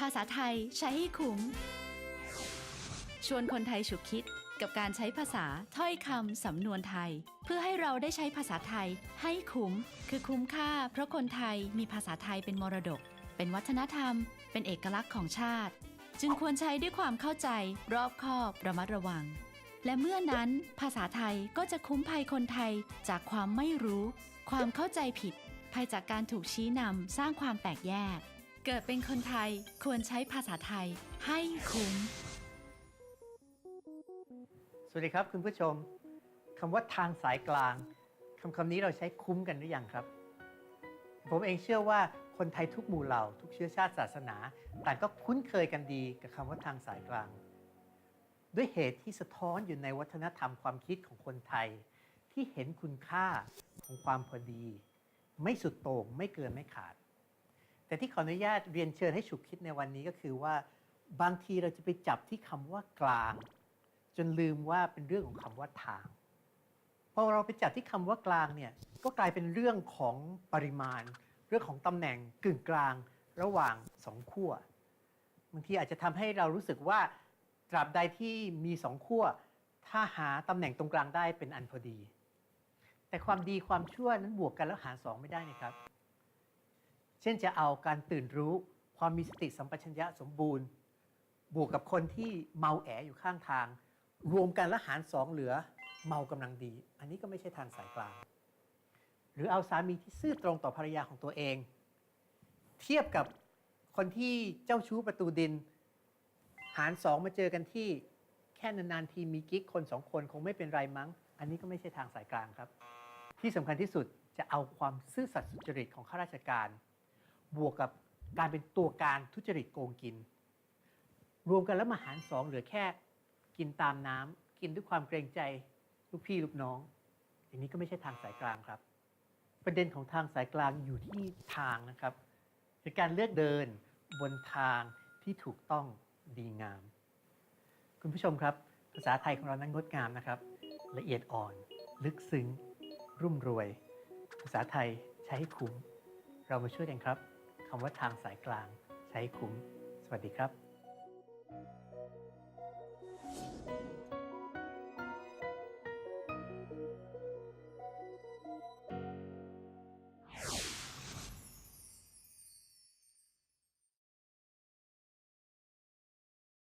ภาษาไทยใช้ให้คุ้ม ชวนคนไทยฉุกคิดกับการใช้ภาษาถ้อยคำสำนวนไทย เพื่อให้เราได้ใช้ภาษาไทยให้คุ้ม คือคุ้มค่า เพราะคนไทยมีภาษาไทยเป็นมรดก เป็นวัฒนธรรม เป็นเอกลักษณ์ของชาติ จึงควรใช้ด้วยความเข้าใจ รอบคอบระมัดระวัง และเมื่อนั้น ภาษาไทยก็จะคุ้มภัยคนไทยจากความไม่รู้ ความเข้าใจผิด ภัยจากการถูกชี้นำสร้างความแตกแยก เกิดเป็นคนไทยควรใช้ภาษาไทยให้คุ้ม สวัสดีครับคุณผู้ชมคำว่าทางสายกลางคำคำนี้เราใช้คุ้มกันหรือยังครับ ผมเองเชื่อว่าคนไทยทุกหมู่เหล่า ทุกเชื้อชาติศาสนาต่างก็คุ้นเคยกันดีกับคำว่าทางสายกลาง ด้วยเหตุที่สะท้อนอยู่ในวัฒนธรรมความคิดของคนไทย ที่เห็นคุณค่าของความพอดี ไม่สุดโต่งไม่เกินไม่ขาด แต่ที่ขออนุญาตเรียนเชิญให้ฉุกคิดในวันนี้ก็คือว่าบางทีเราจะไปจับที่คำว่ากลาง จนลืมว่าเป็นเรื่องของคำว่าทางพอเราไปจับที่คำว่ากลางเนี่ยก็กลายเป็นเรื่องของปริมาณ เรื่องของตำแหน่งกึ่งกลางระหว่างสองขั้วบางทีอาจจะทำให้เรารู้สึกว่าตราบใดที่มีสองขั้วถ้าหาตำแหน่งตรงกลางได้เป็นอันพอดี แต่ความดีความชั่วนั้นบวกกันแล้วหารสองไม่ได้นะครับ ช่นจะเอาการตื่นรู้ความมีสติสัมปชัญญะสมบูรณ์ บวกกับคนที่เมาแออยู่ข้างทาง รวมกันแล้วหารสองเหลือเมากำลังดี อันนี้ก็ไม่ใช่ทางสายกลาง หรือเอาสามีที่ซื่อตรงต่อภรรยาของตัวเอง เทียบกับคนที่เจ้าชู้ประตูดิน หารสองมาเจอกันที่แค่นานๆทีมีกิ๊กคนสองคนคงไม่เป็นไรมั้ง อันนี้ก็ไม่ใช่ทางสายกลางครับ ที่สำคัญที่สุดจะเอาความซื่อสัตย์สุจริตของข้าราชการ บวกกับการเป็นตัวการทุจริตโกงกิน รวมกันแล้วมาหารสองเหลือแค่กินตามน้ำกินด้วยความเกรงใจลูกพี่ลูกน้อง อย่างนี้ก็ไม่ใช่ทางสายกลางครับ ประเด็นของทางสายกลางอยู่ที่ทางนะครับคือการเลือกเดินบนทางที่ถูกต้องดีงาม คุณผู้ชมครับ ภาษาไทยของเรานั้นงดงามนะครับ ละเอียดอ่อน ลึกซึ้ง รุ่มรวย ภาษาไทยใช้ให้คุ้ม เรามาช่วยกันครับ คำว่าทางสายกลางใช้คุ้ม สวัสดีครับ